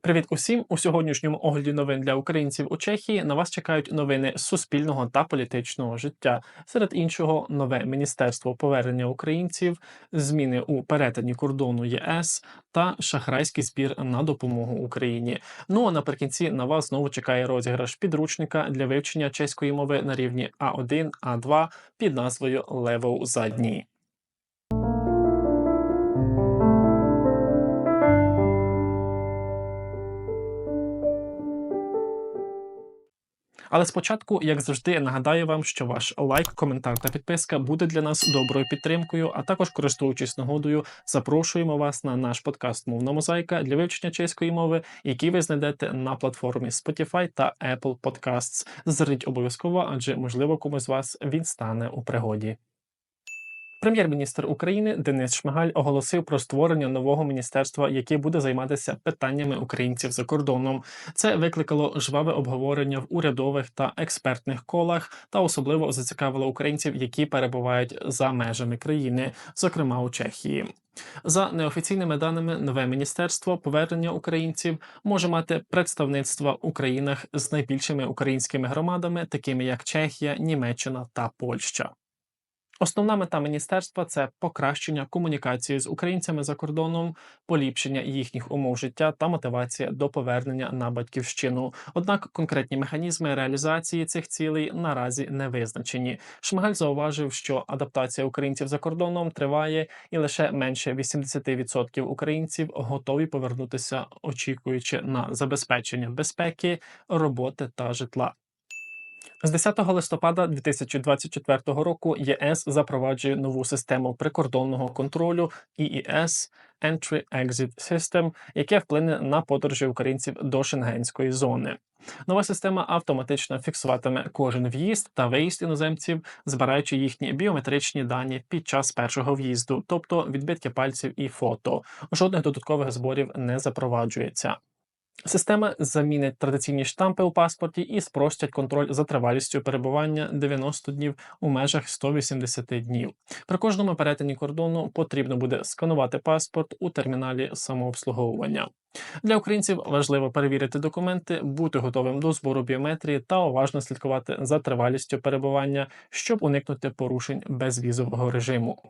Привіт усім! У сьогоднішньому огляді новин для українців у Чехії на вас чекають новини суспільного та політичного життя. Серед іншого, нове міністерство повернення українців, зміни у перетині кордону ЄС та шахрайський збір на допомогу Україні. Ну а наприкінці на вас знову чекає розіграш підручника для вивчення чеської мови на рівні А1, А2 під назвою Левел задній. Але спочатку, як завжди, нагадаю вам, що ваш лайк, коментар та підписка буде для нас доброю підтримкою. А також, користуючись нагодою, запрошуємо вас на наш подкаст Мовна мозаїка для вивчення чеської мови, який ви знайдете на платформі Spotify та Apple Podcasts. Зазирніть обов'язково, адже можливо комусь з вас він стане у пригоді. Прем'єр-міністр України Денис Шмигаль оголосив про створення нового міністерства, яке буде займатися питаннями українців за кордоном. Це викликало жваве обговорення в урядових та експертних колах, та особливо зацікавило українців, які перебувають за межами країни, зокрема у Чехії. За неофіційними даними, нове міністерство повернення українців може мати представництва у країнах з найбільшими українськими громадами, такими як Чехія, Німеччина та Польща. Основна мета міністерства це покращення комунікації з українцями за кордоном, поліпшення їхніх умов життя та мотивація до повернення на батьківщину. Однак конкретні механізми реалізації цих цілей наразі не визначені. Шмигаль зауважив, що адаптація українців за кордоном триває, і лише менше 80% українців готові повернутися, очікуючи на забезпечення безпеки, роботи та житла. З 10 листопада 2024 року ЄС запроваджує нову систему прикордонного контролю EES Entry-Exit System, яке вплине на подорожі українців до шенгенської зони. Нова система автоматично фіксуватиме кожен в'їзд та виїзд іноземців, збираючи їхні біометричні дані під час першого в'їзду, тобто відбитки пальців і фото. Жодних додаткових зборів не запроваджується. Система замінить традиційні штампи у паспорті і спростять контроль за тривалістю перебування 90 днів у межах 180 днів. При кожному перетині кордону потрібно буде сканувати паспорт у терміналі самообслуговування. Для українців важливо перевірити документи, бути готовим до збору біометрії та уважно слідкувати за тривалістю перебування, щоб уникнути порушень безвізового режиму.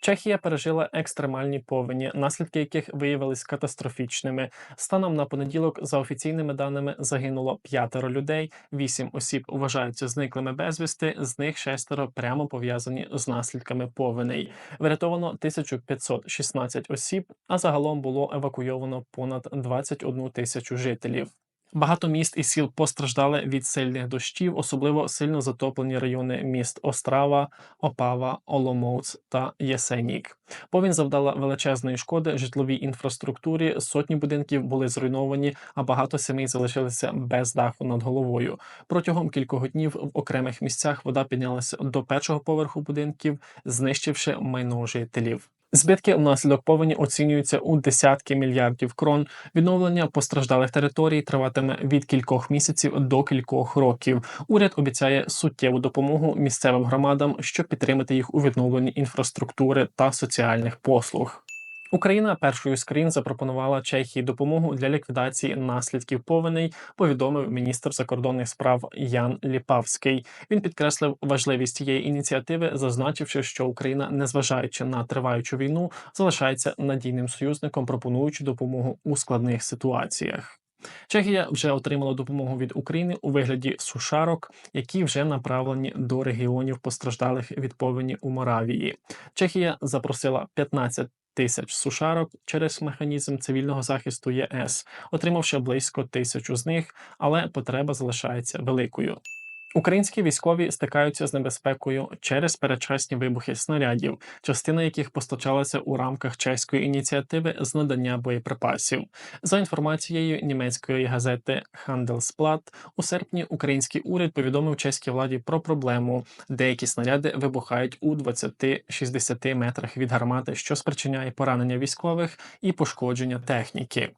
Чехія пережила екстремальні повені, наслідки яких виявились катастрофічними. Станом на понеділок, за офіційними даними, загинуло п'ятеро людей. Вісім осіб вважаються зниклими безвісти. З них шестеро прямо пов'язані з наслідками повеней. Врятовано 1516 осіб, а загалом було евакуйовано понад 21 тисячу жителів. Багато міст і сіл постраждали від сильних дощів, особливо сильно затоплені райони міст Острава, Опава, Оломоуц та Єсенік. Повінь завдала величезної шкоди житловій інфраструктурі. Сотні будинків були зруйновані, а багато сімей залишилися без даху над головою. Протягом кількох днів в окремих місцях вода піднялася до першого поверху будинків, знищивши майно жителів. Збитки внаслідок повені оцінюються у десятки мільярдів крон. Відновлення постраждалих територій триватиме від кількох місяців до кількох років. Уряд обіцяє суттєву допомогу місцевим громадам, щоб підтримати їх у відновленні інфраструктури та соціальних послуг. Україна першою з країн запропонувала Чехії допомогу для ліквідації наслідків повеней. Повідомив міністр закордонних справ Ян Ліпавський. Він підкреслив важливість цієї ініціативи, зазначивши, що Україна, незважаючи на триваючу війну, залишається надійним союзником, пропонуючи допомогу у складних ситуаціях. Чехія вже отримала допомогу від України у вигляді сушарок, які вже направлені до регіонів постраждалих від повені у Моравії. Чехія запросила 15 тисяч сушарок через механізм цивільного захисту ЄС, отримавши близько тисячу з них, але потреба залишається великою. Українські військові стикаються з небезпекою через передчасні вибухи снарядів, частина яких постачалася у рамках чеської ініціативи з надання боєприпасів. За інформацією німецької газети Handelsblatt, у серпні український уряд повідомив чеській владі про проблему. Деякі снаряди вибухають у 20-60 метрах від гармати, що спричиняє поранення військових і пошкодження техніки.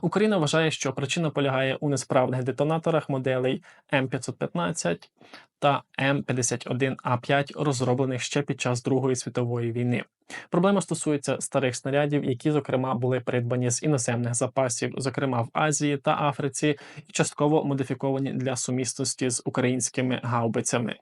Україна вважає, що причина полягає у несправних детонаторах моделей М515 та М51А5, розроблених ще під час Другої світової війни. Проблема стосується старих снарядів, які, зокрема, були придбані з іноземних запасів, зокрема в Азії та Африці, і частково модифіковані для сумісності з українськими гаубицями.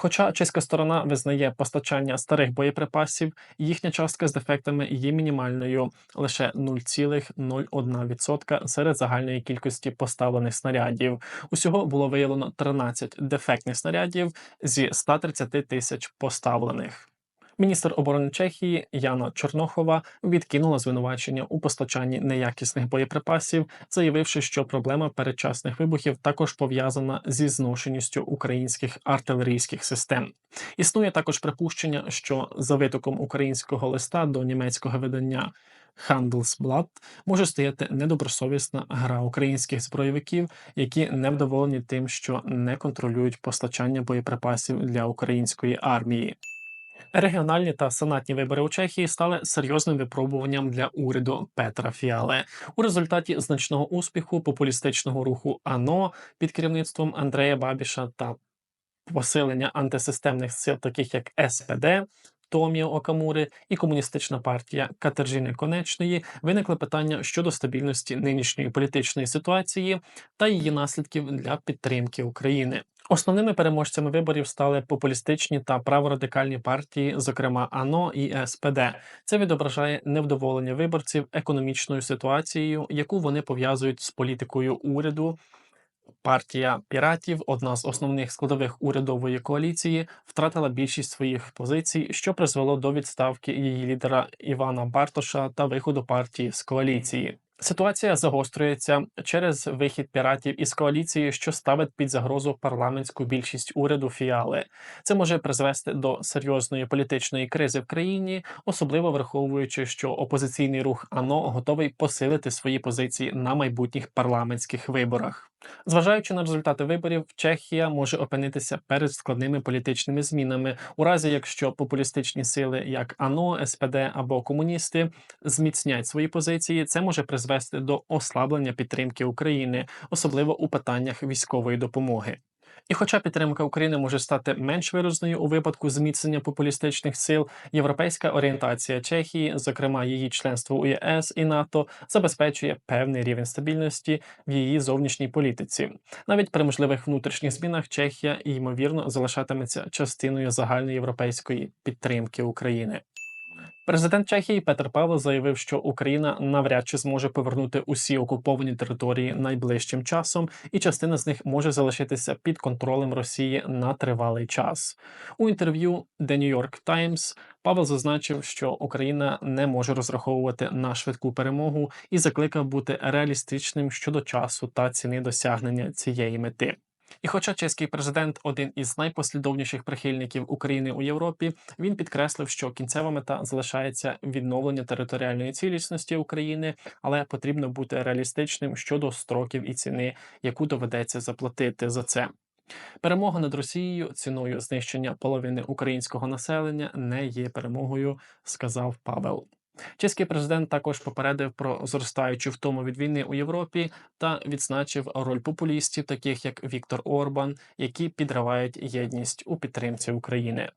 Хоча чеська сторона визнає постачання старих боєприпасів, їхня частка з дефектами є мінімальною лише 0,01% серед загальної кількості поставлених снарядів. Усього було виявлено 13 дефектних снарядів зі 130 тисяч поставлених. Міністр оборони Чехії Яна Чорнохова відкинула звинувачення у постачанні неякісних боєприпасів, заявивши, що проблема передчасних вибухів також пов'язана зі зношеністю українських артилерійських систем. Існує також припущення, що за витоком українського листа до німецького видання. Handelsblad може стояти недобросовісна гра українських збройовиків, які невдоволені тим, що не контролюють постачання боєприпасів для української армії. Регіональні та сенатні вибори у Чехії стали серйозним випробуванням для уряду Петра Фіале. У результаті значного успіху популістичного руху АНО під керівництвом Андрея Бабіша та посилення антисистемних сил, таких як СПД. Томіо Окамури і комуністична партія Катержини Конечної виникли питання щодо стабільності нинішньої політичної ситуації та її наслідків для підтримки України. Основними переможцями виборів стали популістичні та праворадикальні партії, зокрема АНО і СПД. Це відображає невдоволення виборців економічною ситуацією, яку вони пов'язують з політикою уряду. Партія піратів, одна з основних складових урядової коаліції, втратила більшість своїх позицій, що призвело до відставки її лідера Івана Бартоша та виходу партії з коаліції. Ситуація загострюється через вихід піратів із коаліції, що ставить під загрозу парламентську більшість уряду фіали. Це може призвести до серйозної політичної кризи в країні, особливо враховуючи, що опозиційний рух АНО готовий посилити свої позиції на майбутніх парламентських виборах. Зважаючи на результати виборів, Чехія може опинитися перед складними політичними змінами, у разі якщо популістичні сили, як АНО, СПД або комуністи, зміцнять свої позиції, це може призвести до ослаблення підтримки України, особливо у питаннях військової допомоги. І, хоча підтримка України може стати менш виразною у випадку зміцнення популістичних сил, європейська орієнтація Чехії, зокрема її членство у ЄС і НАТО, забезпечує певний рівень стабільності в її зовнішній політиці. Навіть при можливих внутрішніх змінах Чехія ймовірно залишатиметься частиною загальної європейської підтримки України. Президент Чехії Петр Павло заявив, що Україна навряд чи зможе повернути усі окуповані території найближчим часом, і частина з них може залишитися під контролем Росії на тривалий час. У інтерв'ю The New York Times Павел зазначив, що Україна не може розраховувати на швидку перемогу і закликав бути реалістичним щодо часу та ціни досягнення цієї мети. І, хоча чеський президент один із найпослідовніших прихильників України у Європі, він підкреслив, що кінцева мета залишається відновлення територіальної цілісності України, але потрібно бути реалістичним щодо строків і ціни, яку доведеться заплатити за це. Перемога над Росією ціною знищення половини українського населення не є перемогою, сказав Павел. Чеський президент також попередив про зростаючу втому від війни у Європі та відзначив роль популістів, таких як Віктор Орбан, які підривають єдність у підтримці України.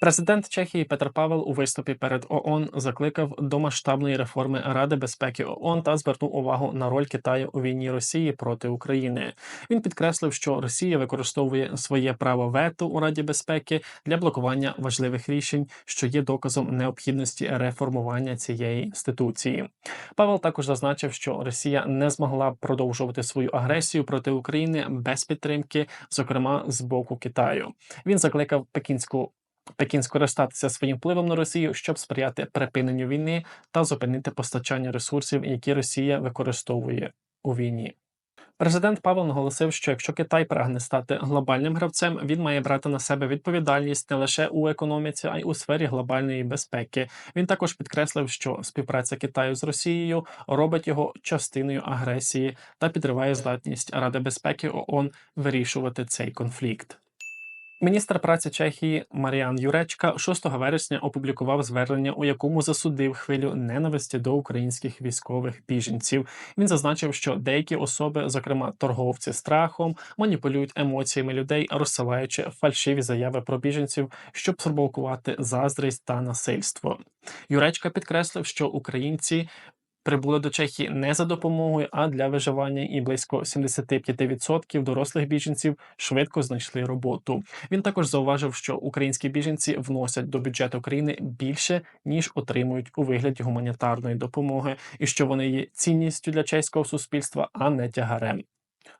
Президент Чехії Петр Павел у виступі перед ООН закликав до масштабної реформи Ради безпеки ООН та звернув увагу на роль Китаю у війні Росії проти України. Він підкреслив, що Росія використовує своє право вето у Раді безпеки для блокування важливих рішень, що є доказом необхідності реформування цієї інституції. Павел також зазначив, що Росія не змогла продовжувати свою агресію проти України без підтримки, зокрема з боку Китаю. Він закликав пекінську Пекін скористатися своїм впливом на Росію, щоб сприяти припиненню війни та зупинити постачання ресурсів, які Росія використовує у війні. Президент Павел наголосив, що якщо Китай прагне стати глобальним гравцем, він має брати на себе відповідальність не лише у економіці, а й у сфері глобальної безпеки. Він також підкреслив, що співпраця Китаю з Росією робить його частиною агресії та підриває здатність Ради безпеки ООН вирішувати цей конфлікт. Міністр праці Чехії Маріан Юречка 6 вересня опублікував звернення, у якому засудив хвилю ненависті до українських військових біженців. Він зазначив, що деякі особи, зокрема торговці страхом, маніпулюють емоціями людей, розсилаючи фальшиві заяви про біженців, щоб спровокувати заздрість та насильство. Юречка підкреслив, що українці прибули до Чехії не за допомогою, а для виживання, і близько 75% дорослих біженців швидко знайшли роботу. Він також зауважив, що українські біженці вносять до бюджету країни більше ніж отримують у вигляді гуманітарної допомоги, і що вони є цінністю для чеського суспільства, а не тягарем.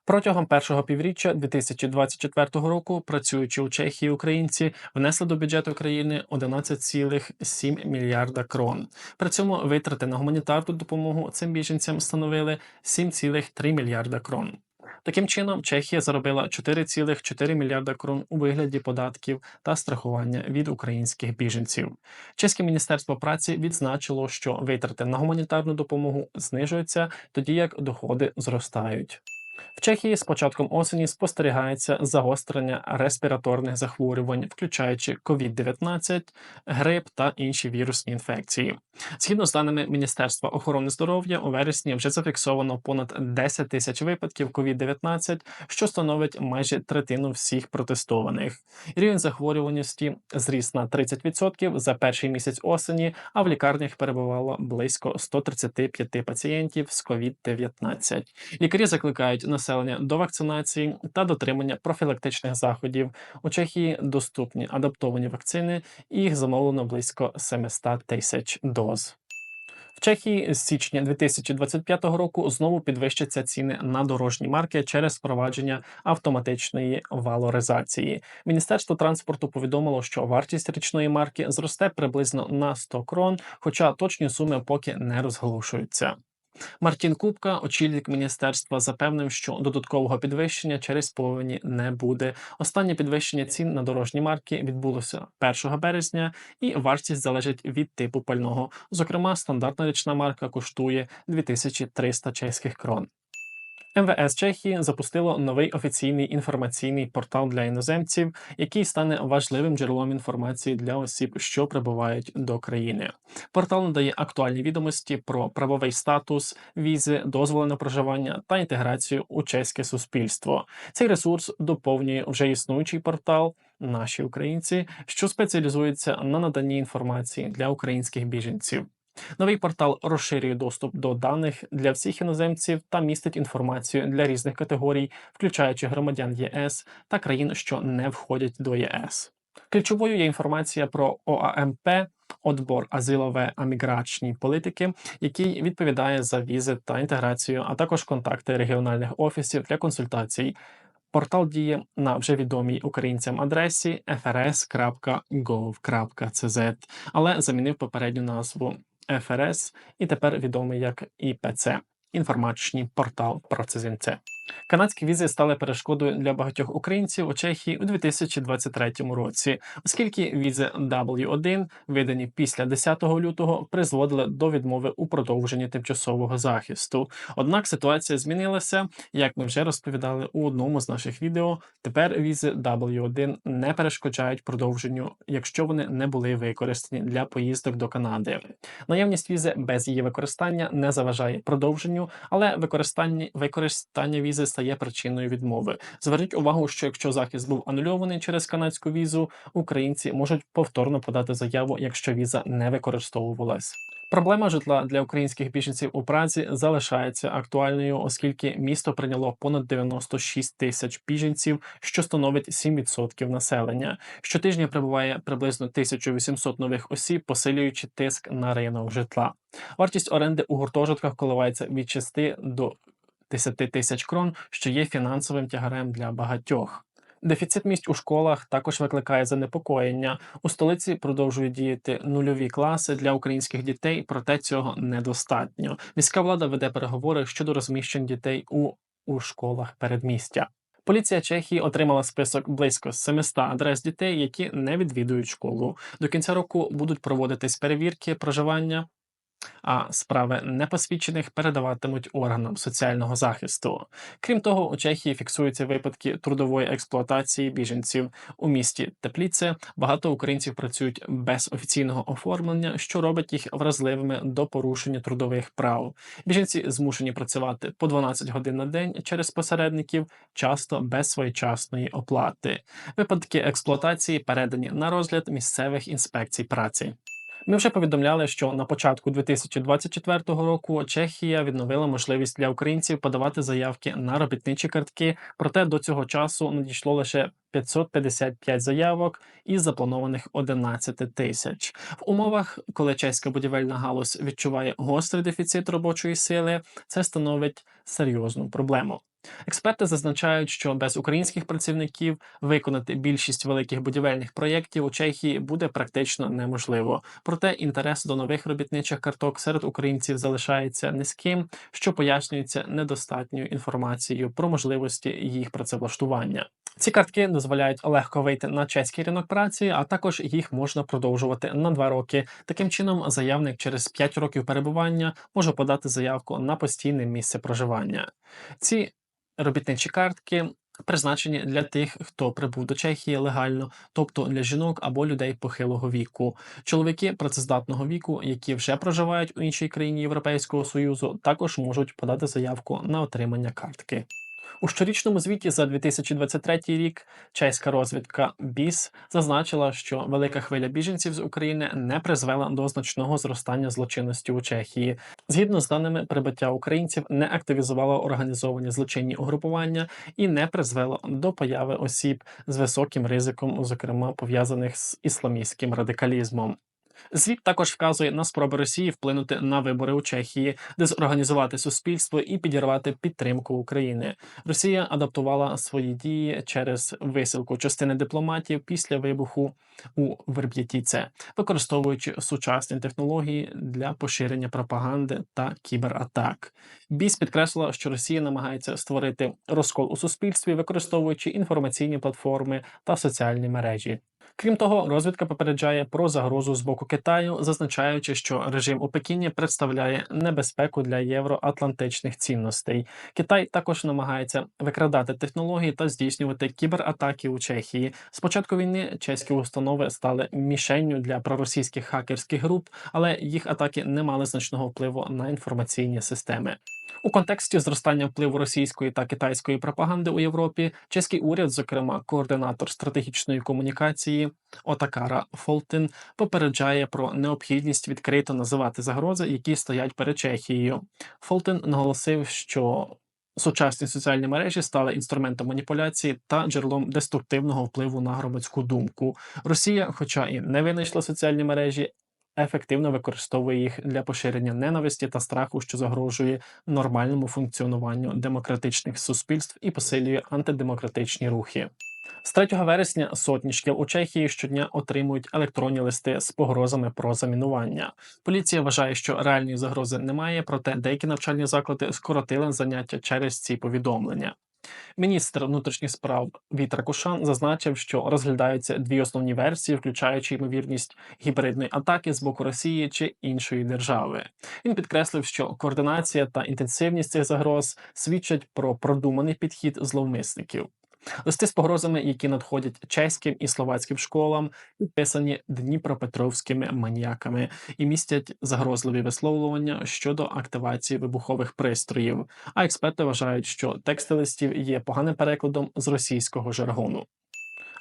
Протягом першого півріччя 2024 року, працюючи у Чехії, українці внесли до бюджету країни 11,7 мільярда крон. При цьому витрати на гуманітарну допомогу цим біженцям становили 7,3 мільярда крон. Таким чином, Чехія заробила 4,4 мільярда крон у вигляді податків та страхування від українських біженців. Чеське міністерство праці відзначило, що витрати на гуманітарну допомогу знижуються, тоді як доходи зростають. В Чехії з початком осені спостерігається загострення респіраторних захворювань, включаючи COVID-19, грип та інші вірусні інфекції. Згідно з даними Міністерства охорони здоров'я, у вересні вже зафіксовано понад 10 тисяч випадків COVID-19, що становить майже третину всіх протестованих. Рівень захворюваності зріс на 30% за перший місяць осені, а в лікарнях перебувало близько 135 пацієнтів з COVID-19. Лікарі закликають населення до вакцинації та дотримання профілактичних заходів. У Чехії доступні адаптовані вакцини, і їх замовлено близько 700 тисяч доз. В Чехії з січня 2025 року знову підвищаться ціни на дорожні марки через впровадження автоматичної валоризації. Міністерство транспорту повідомило, що вартість річної марки зросте приблизно на 100 крон, хоча точні суми поки не розголошуються. Мартін Кубка, очільник міністерства, запевнив, що додаткового підвищення через повені не буде. Останнє підвищення цін на дорожні марки відбулося 1 березня, і вартість залежить від типу пального. Зокрема, стандартна річна марка коштує 2300 чеських крон. МВС Чехії запустило новий офіційний інформаційний портал для іноземців, який стане важливим джерелом інформації для осіб, що прибувають до країни. Портал надає актуальні відомості про правовий статус, візи, дозволи на проживання та інтеграцію у чеське суспільство. Цей ресурс доповнює вже існуючий портал. Наші українці, що спеціалізується на наданні інформації для українських біженців. Новий портал розширює доступ до даних для всіх іноземців та містить інформацію для різних категорій, включаючи громадян ЄС та країн, що не входять до ЄС. Ключовою є інформація про ОАМП, отбор азилове аміграчні політики, який відповідає за візи та інтеграцію, а також контакти регіональних офісів для консультацій. Портал діє на вже відомій українцям адресі frs.gov.cz, але замінив попередню назву ФРС і тепер відомий як ІПЦ інформаційний портал про Процезінце. Канадські візи стали перешкодою для багатьох українців у Чехії у 2023 році, оскільки візи W1, видані після 10 лютого, призводили до відмови у продовженні тимчасового захисту. Однак ситуація змінилася, як ми вже розповідали у одному з наших відео. Тепер візи W1 не перешкоджають продовженню, якщо вони не були використані для поїздок до Канади. Наявність візи без її використання не заважає продовженню, але використання використання візи візи стає причиною відмови. Зверніть увагу, що якщо захист був анульований через канадську візу, українці можуть повторно подати заяву, якщо віза не використовувалась. Проблема житла для українських біженців у Празі залишається актуальною, оскільки місто прийняло понад 96 тисяч біженців, що становить 7% населення. Щотижня прибуває приблизно 1800 нових осіб, посилюючи тиск на ринок житла. Вартість оренди у гуртожитках коливається від 6 до 10 тисяч крон, що є фінансовим тягарем для багатьох. Дефіцит місць у школах також викликає занепокоєння. У столиці продовжують діяти нульові класи для українських дітей, проте цього недостатньо. Міська влада веде переговори щодо розміщень дітей у, у школах передмістя. Поліція Чехії отримала список близько 700 адрес дітей, які не відвідують школу. До кінця року будуть проводитись перевірки проживання а справи непосвідчених передаватимуть органам соціального захисту. Крім того, у Чехії фіксуються випадки трудової експлуатації біженців у місті Тепліце. Багато українців працюють без офіційного оформлення, що робить їх вразливими до порушення трудових прав. Біженці змушені працювати по 12 годин на день через посередників, часто без своєчасної оплати. Випадки експлуатації передані на розгляд місцевих інспекцій праці. Ми вже повідомляли, що на початку 2024 року Чехія відновила можливість для українців подавати заявки на робітничі картки. Проте до цього часу надійшло лише 555 заявок із запланованих 11 тисяч. В умовах, коли чеська будівельна галузь відчуває гострий дефіцит робочої сили, це становить серйозну проблему. Експерти зазначають, що без українських працівників виконати більшість великих будівельних проєктів у Чехії буде практично неможливо. Проте інтерес до нових робітничих карток серед українців залишається низьким, що пояснюється недостатньою інформацією про можливості їх працевлаштування. Ці картки дозволяють легко вийти на чеський ринок праці, а також їх можна продовжувати на два роки. Таким чином, заявник через 5 років перебування може подати заявку на постійне місце проживання. Ці робітничі картки призначені для тих, хто прибув до Чехії легально, тобто для жінок або людей похилого віку. Чоловіки працездатного віку, які вже проживають у іншій країні Європейського Союзу, також можуть подати заявку на отримання картки. У щорічному звіті за 2023 рік чеська розвідка БІС зазначила, що велика хвиля біженців з України не призвела до значного зростання злочинності у Чехії. Згідно з даними, прибуття українців не активізувало організовані злочинні угрупування і не призвело до появи осіб з високим ризиком, зокрема пов'язаних з ісламістським радикалізмом. Звіт також вказує на спроби Росії вплинути на вибори у Чехії, дезорганізувати суспільство і підірвати підтримку України. Росія адаптувала свої дії через висилку частини дипломатів після вибуху у Верб'ятіце, використовуючи сучасні технології для поширення пропаганди та кібератак. Біс підкреслила, що Росія намагається створити розкол у суспільстві, використовуючи інформаційні платформи та соціальні мережі. Крім того, розвідка попереджає про загрозу з боку Китаю, зазначаючи, що режим у Пекіні представляє небезпеку для євроатлантичних цінностей. Китай також намагається викрадати технології та здійснювати кібератаки у Чехії. З початку війни чеські установи стали мішенню для проросійських хакерських груп, але їх атаки не мали значного впливу на інформаційні системи. У контексті зростання впливу російської та китайської пропаганди у Європі, чеський уряд, зокрема координатор стратегічної комунікації Отакара Фолтин, попереджає про необхідність відкрито називати загрози, які стоять перед Чехією. Фолтин наголосив, що Сучасні соціальні мережі стали інструментом маніпуляції та джерелом деструктивного впливу на громадську думку. Росія, хоча і не винайшла соціальні мережі, ефективно використовує їх для поширення ненависті та страху, що загрожує нормальному функціонуванню демократичних суспільств і посилює антидемократичні рухи. З 3 вересня сотні шкіл у Чехії щодня отримують електронні листи з погрозами про замінування. Поліція вважає, що реальної загрози немає, проте деякі навчальні заклади скоротили заняття через ці повідомлення. Міністр внутрішніх справ Вітер Кушан зазначив, що розглядаються дві основні версії, включаючи ймовірність гібридної атаки з боку Росії чи іншої держави. Він підкреслив, що координація та інтенсивність цих загроз свідчать про продуманий підхід зловмисників. Листи з погрозами, які надходять чеським і словацьким школам, підписані дніпропетровськими маніяками і містять загрозливі висловлювання щодо активації вибухових пристроїв. А експерти вважають, що тексти листів є поганим перекладом з російського жаргону.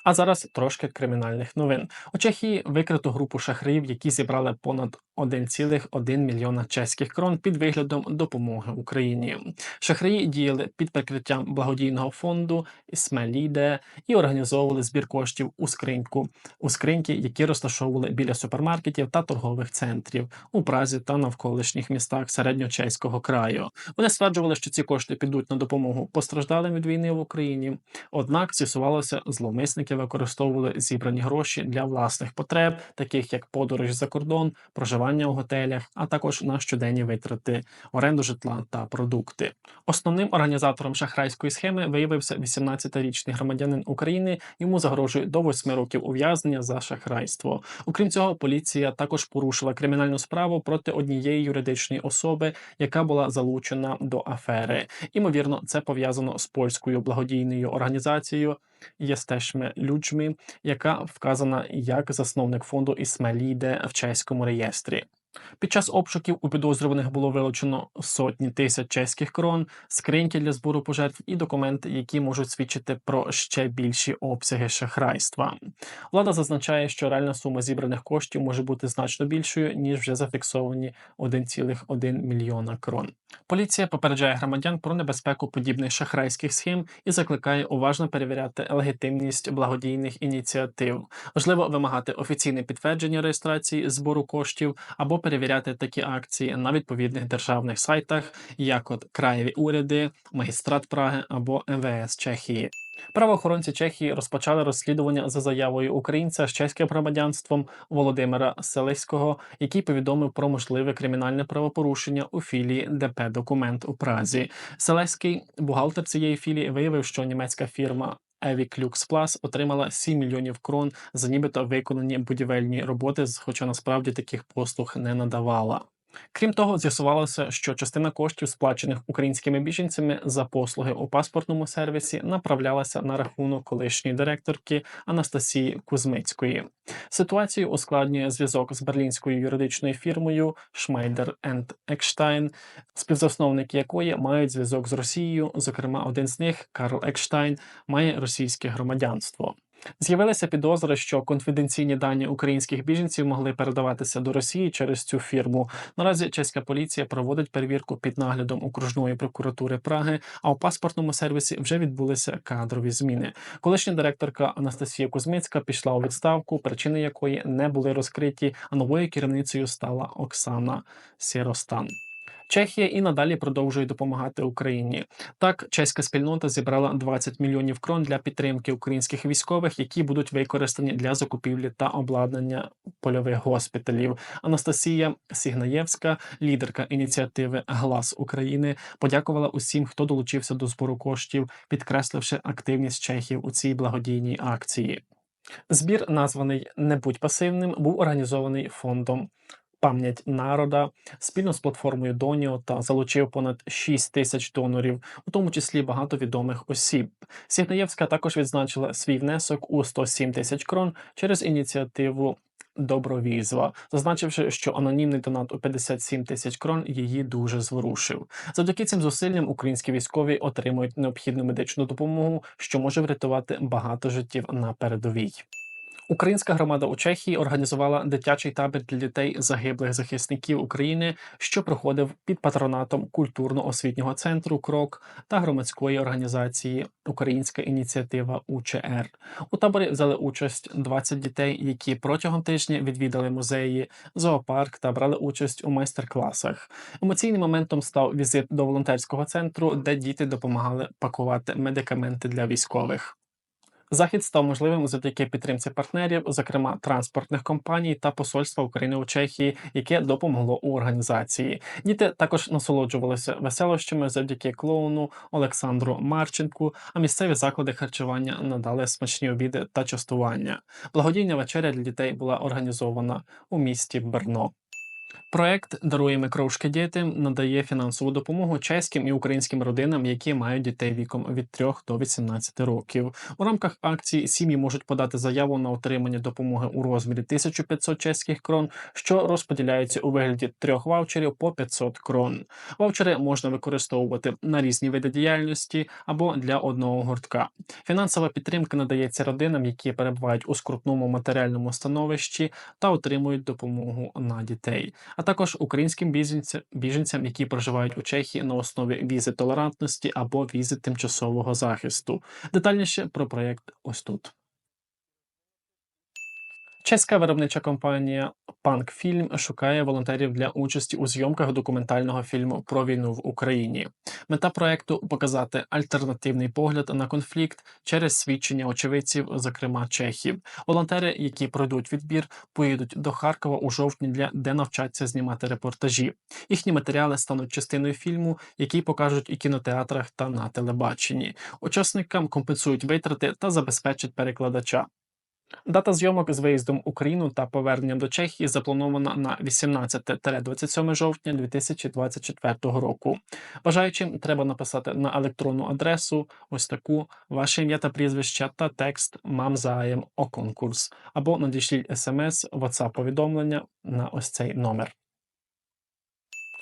А зараз трошки кримінальних новин. У Чехії викрито групу шахраїв, які зібрали понад 1,1 мільйона чеських крон під виглядом допомоги Україні. Шахраї діяли під прикриттям благодійного фонду Смеліде і організовували збір коштів у скриньку у скриньки, які розташовували біля супермаркетів та торгових центрів у Празі та навколишніх містах середньочеського краю. Вони стверджували, що ці кошти підуть на допомогу постраждалим від війни в Україні. Однак з'ясувалося, зловмисники використовували зібрані гроші для власних потреб, таких як подорож за кордон, проживання проживання у готелях, а також на щоденні витрати, оренду житла та продукти. Основним організатором шахрайської схеми виявився 18-річний громадянин України. Йому загрожує до 8 років ув'язнення за шахрайство. Окрім цього, поліція також порушила кримінальну справу проти однієї юридичної особи, яка була залучена до афери. Імовірно, це пов'язано з польською благодійною організацією Єстешме Людьми, яка вказана як засновник фонду Ісмеліде в чеському реєстрі. Під час обшуків у підозрюваних було вилучено сотні тисяч чеських крон, скриньки для збору пожертв і документи, які можуть свідчити про ще більші обсяги шахрайства. Влада зазначає, що реальна сума зібраних коштів може бути значно більшою ніж вже зафіксовані 1,1 мільйона крон. Поліція попереджає громадян про небезпеку подібних шахрайських схем і закликає уважно перевіряти легітимність благодійних ініціатив. Важливо вимагати офіційне підтвердження реєстрації збору коштів або перевіряти такі акції на відповідних державних сайтах, як от краєві уряди, магістрат Праги або МВС Чехії. Правоохоронці Чехії розпочали розслідування за заявою українця з чеським громадянством Володимира Селиського, який повідомив про можливе кримінальне правопорушення у філії ДП Документ у Празі. Селеський, бухгалтер цієї філії, виявив, що німецька фірма. Lux Plus отримала 7 мільйонів крон за нібито виконані будівельні роботи, хоча насправді таких послуг не надавала. Крім того, з'ясувалося, що частина коштів, сплачених українськими біженцями за послуги у паспортному сервісі, направлялася на рахунок колишньої директорки Анастасії Кузмицької. Ситуацію ускладнює зв'язок з берлінською юридичною фірмою Schmeider Екштайн, співзасновники якої мають зв'язок з Росією. Зокрема, один з них Карл Екштайн має російське громадянство. З'явилися підозри, що конфіденційні дані українських біженців могли передаватися до Росії через цю фірму. Наразі чеська поліція проводить перевірку під наглядом окружної прокуратури Праги. А у паспортному сервісі вже відбулися кадрові зміни. Колишня директорка Анастасія Кузьмицька пішла у відставку, причини якої не були розкриті. А новою керівницею стала Оксана Сіростан. Чехія і надалі продовжує допомагати Україні. Так, чеська спільнота зібрала 20 мільйонів крон для підтримки українських військових, які будуть використані для закупівлі та обладнання польових госпіталів. Анастасія Сігнаєвська, лідерка ініціативи Глас України, подякувала усім, хто долучився до збору коштів, підкресливши активність чехів у цій благодійній акції. Збір, названий Не будь пасивним, був організований фондом пам'ять народа спільно з платформою Доніо та залучив понад 6 тисяч донорів, у тому числі багато відомих осіб. Сігнаєвська також відзначила свій внесок у 107 тисяч крон через ініціативу. Добровізва, зазначивши, що анонімний донат у 57 тисяч крон її дуже зворушив. Завдяки цим зусиллям українські військові отримують необхідну медичну допомогу, що може врятувати багато життів на передовій. Українська громада у Чехії організувала дитячий табір для дітей загиблих захисників України, що проходив під патронатом культурно-освітнього центру Крок та громадської організації Українська ініціатива УЧР. У таборі взяли участь 20 дітей, які протягом тижня відвідали музеї, зоопарк та брали участь у майстер-класах. Емоційним моментом став візит до волонтерського центру, де діти допомагали пакувати медикаменти для військових. Захід став можливим завдяки підтримці партнерів, зокрема транспортних компаній та посольства України у Чехії, яке допомогло у організації. Діти також насолоджувалися веселощами завдяки клоуну Олександру Марченку. А місцеві заклади харчування надали смачні обіди та частування. Благодійна вечеря для дітей була організована у місті Берно. Проект Даруємо крошки дітям надає фінансову допомогу чеським і українським родинам, які мають дітей віком від 3 до 18 років. У рамках акції сім'ї можуть подати заяву на отримання допомоги у розмірі 1500 чеських крон, що розподіляються у вигляді трьох ваучерів по 500 крон. Ваучери можна використовувати на різні види діяльності або для одного гуртка. Фінансова підтримка надається родинам, які перебувають у скрутному матеріальному становищі та отримують допомогу на дітей а також українським біженцям, які проживають у Чехії на основі візи толерантності або візи тимчасового захисту. Детальніше про проєкт ось тут. Чеська виробнича компанія Панкфільм шукає волонтерів для участі у зйомках документального фільму про війну в Україні. Мета проекту показати альтернативний погляд на конфлікт через свідчення очевидців, зокрема чехів. Волонтери, які пройдуть відбір, поїдуть до Харкова у жовтні для де навчаться знімати репортажі. Їхні матеріали стануть частиною фільму, який покажуть у кінотеатрах та на телебаченні. Учасникам компенсують витрати та забезпечать перекладача. Дата зйомок з виїздом в Україну та поверненням до Чехії запланована на 18-27 жовтня 2024 року. Бажаючим треба написати на електронну адресу ось таку ваше ім'я та прізвище та текст «Мам заєм о конкурс або надішліть смс, WhatsApp повідомлення на ось цей номер.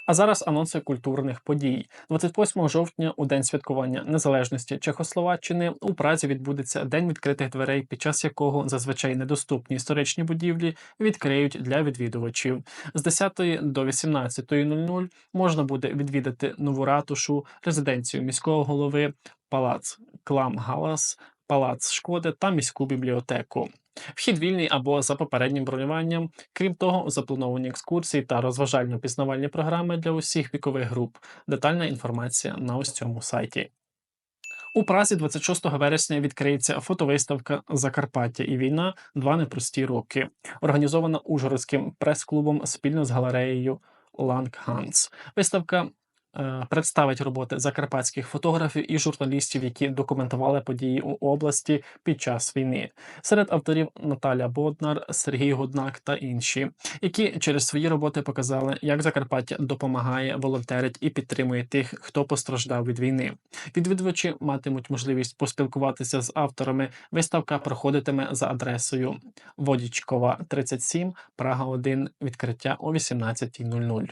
А зараз анонси культурних подій. 28 жовтня, у день святкування незалежності Чехословаччини, у Празі відбудеться день відкритих дверей, під час якого зазвичай недоступні історичні будівлі відкриють для відвідувачів. З 10 до 18.00 можна буде відвідати нову ратушу, резиденцію міського голови, палац Клам Галас, палац шкоди та міську бібліотеку. Вхід вільний або за попереднім бронюванням. Крім того, заплановані екскурсії та розважально-пізнавальні програми для усіх вікових груп. Детальна інформація на ось цьому сайті. У Празі 26 вересня відкриється фотовиставка Закарпаття і війна. Два непрості роки, організована Ужгородським прес-клубом спільно з галереєю Ланг Ханс. Виставка представить роботи закарпатських фотографів і журналістів, які документували події у області під час війни. Серед авторів Наталя Боднар, Сергій Гуднак та інші, які через свої роботи показали, як Закарпаття допомагає, волонтерить і підтримує тих, хто постраждав від війни. Відвідувачі матимуть можливість поспілкуватися з авторами. Виставка проходитиме за адресою Водічкова 37, Прага 1, відкриття о 18.00.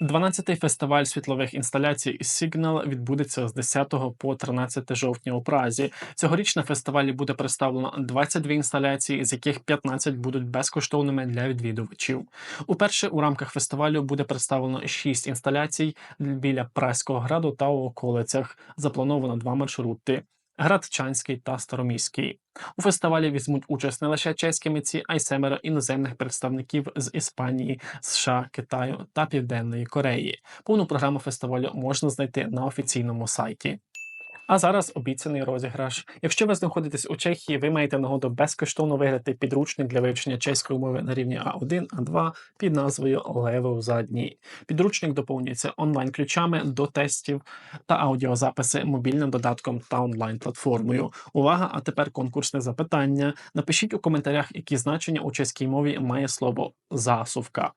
12-й фестиваль світлових інсталяцій Signal відбудеться з 10 по 13 жовтня у Празі. Цьогоріч на фестивалі буде представлено 22 інсталяції, з яких 15 будуть безкоштовними для відвідувачів. Уперше у рамках фестивалю буде представлено 6 інсталяцій біля Празького граду та у околицях. Заплановано два маршрути. Градчанський та Староміський. У фестивалі візьмуть участь не лише чеські митці, а й семеро іноземних представників з Іспанії, США, Китаю та Південної Кореї. Повну програму фестивалю можна знайти на офіційному сайті. А зараз обіцяний розіграш. Якщо ви знаходитесь у Чехії, ви маєте нагоду безкоштовно виграти підручник для вивчення чеської мови на рівні А1, А2 під назвою Лево задній. Підручник доповнюється онлайн-ключами до тестів та аудіозаписи мобільним додатком та онлайн-платформою. Увага! А тепер конкурсне запитання. Напишіть у коментарях, які значення у чеській мові має слово засувка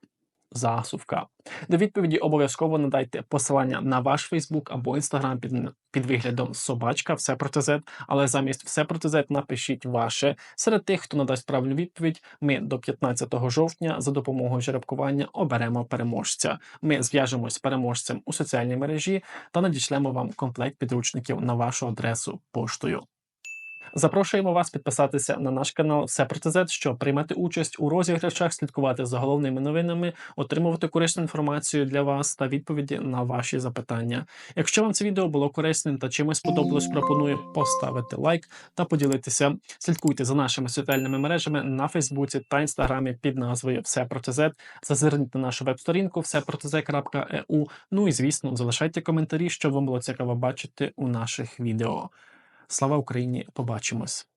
засувка. До відповіді обов'язково надайте посилання на ваш Фейсбук або Інстаграм під під виглядом собачка, все проти Z, але замість все проти Z напишіть ваше. Серед тих, хто надасть правильну відповідь, ми до 15 жовтня за допомогою жеребкування оберемо переможця. Ми зв'яжемось з переможцем у соціальній мережі та надішлемо вам комплект підручників на вашу адресу поштою. Запрошуємо вас підписатися на наш канал Все проти Z, щоб приймати участь у розіграшах, слідкувати за головними новинами, отримувати корисну інформацію для вас та відповіді на ваші запитання. Якщо вам це відео було корисним та чимось сподобалось, пропоную поставити лайк та поділитися. Слідкуйте за нашими соціальними мережами на Фейсбуці та Інстаграмі під назвою Все проти Z. Зазирніть на нашу веб-сторінку всепротиз.eu. Ну і звісно, залишайте коментарі, щоб вам було цікаво бачити у наших відео. Слава Україні! Побачимось!